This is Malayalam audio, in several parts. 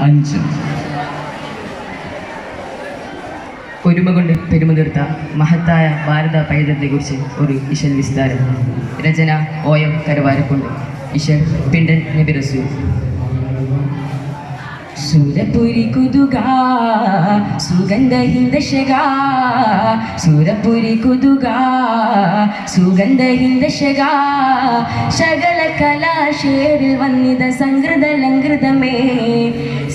അഞ്ച്. ഒരുമ കൊണ്ട് പെരുമ തീർത്ത മഹത്തായ ഭാരത പൈതൃകത്തെക്കുറിച്ച് ഒരു ഇശൽ വിസ്താരം. രചന ഒ എം കരവാരക്കുണ്ട്. ഇശൽ പിണ്ടൻ നബിറസു സൂരപുരി കുതുക സുഗന്ധ ഹിന്ദശക സൂരപുരി കുതുക സുഗന്ധ ഹിന്ദശക ശകല കലാശേരിൽ വന്നിത സംഗൃത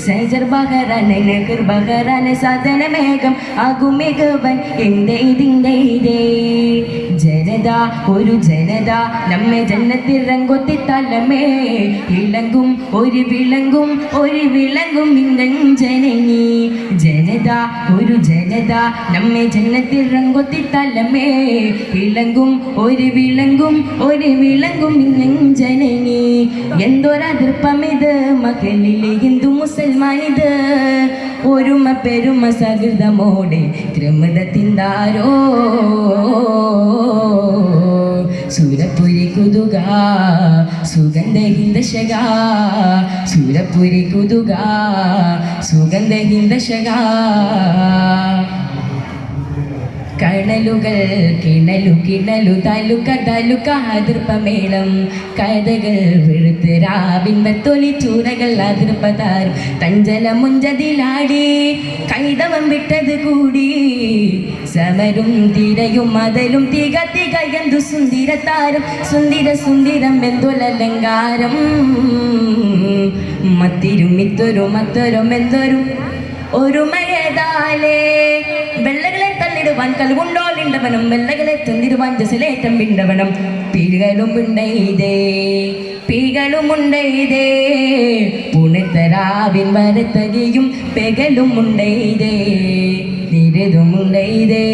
സജർ ബഹറാനെ നഗർ ബഹറാനെ സാധനമേഘം ആകുമികവൻ എന്റെ ഇതിന്റെ ഇതേ. ജനത ഒരു ജനത നമ്മെ ജന്നത്തിൽ രംഗൊത്തി തലമേ ഇളങ്കും ഒരു വിളങ്കും ഒരു വിളങ്കും ഇങ്ങഞ്ചനങ്ങി ജനത ഒരു ജനത നമ്മെ ജനത്തിൽ രംഗൊത്തി തലമേ ഇളങ്കും ഒരു വിളങ്കും ഒരു വിളങ്കും ജനനി. എന്തൊരതിർപ്പമിത് മകളിലെ ഹിന്ദു മുസൽമാനിത്. ഒരുമ പെരുമ സകൃതമോടെ ക്രമതത്തിന്താരോ കുതുക സുഗന്ധ ഹിന്ദശക സൂരപ്പുരി കുതുക സുഗന്ധ കണലുകൾ കിണലു കിണലു താലുക്ക താലുക്ക അതിർപ്പമേളം. കഥകൾ വെളുത്ത് രാവിൻപത്തൊലി ചൂരകൾ അതിർപ്പതാർ. തഞ്ചല മുഞ്ചതിലാടി കൈതവം വിട്ടത് കൂടി. സമരും തിരയും മതലും തിക തിക എന്തു സുന്ദരത്താരം? സുന്ദര സുന്ദരം എന്തൊലലങ്കാരം മത്തിരും മിത്തൊരു മത്തൊരും എന്തൊരു ഒരുമയതാലേ വെള്ളകളെ തന്നിടുവാൻ കൽവുണ്ടോളിണ്ടവനും വെള്ളകളെ തന്നിരുവാൻ ജസലേറ്റം ഉണ്ടൈതേ പീകളും ഉണ്ടൈതേ പുണിത്തരാവിൻ വരത്തകയും പെകലും ഉണ്ടൈതേ നിരതും ഉണ്ടൈതേ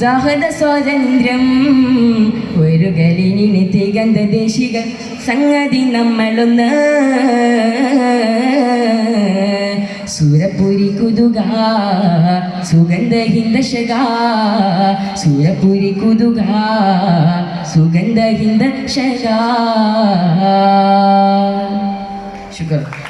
സഹത സ്വാതന്ത്ര്യം ഒരു കലിനി തികന്ത ദേശിക സംഗതി നമ്മളൊന്ന് സൂരപുരി കുതുക സുഗന്ധ ഹിന്ദശക സൂരപുരി കുതുക സുഗന്ധ ഹിന്ദശക ശുക്ർ.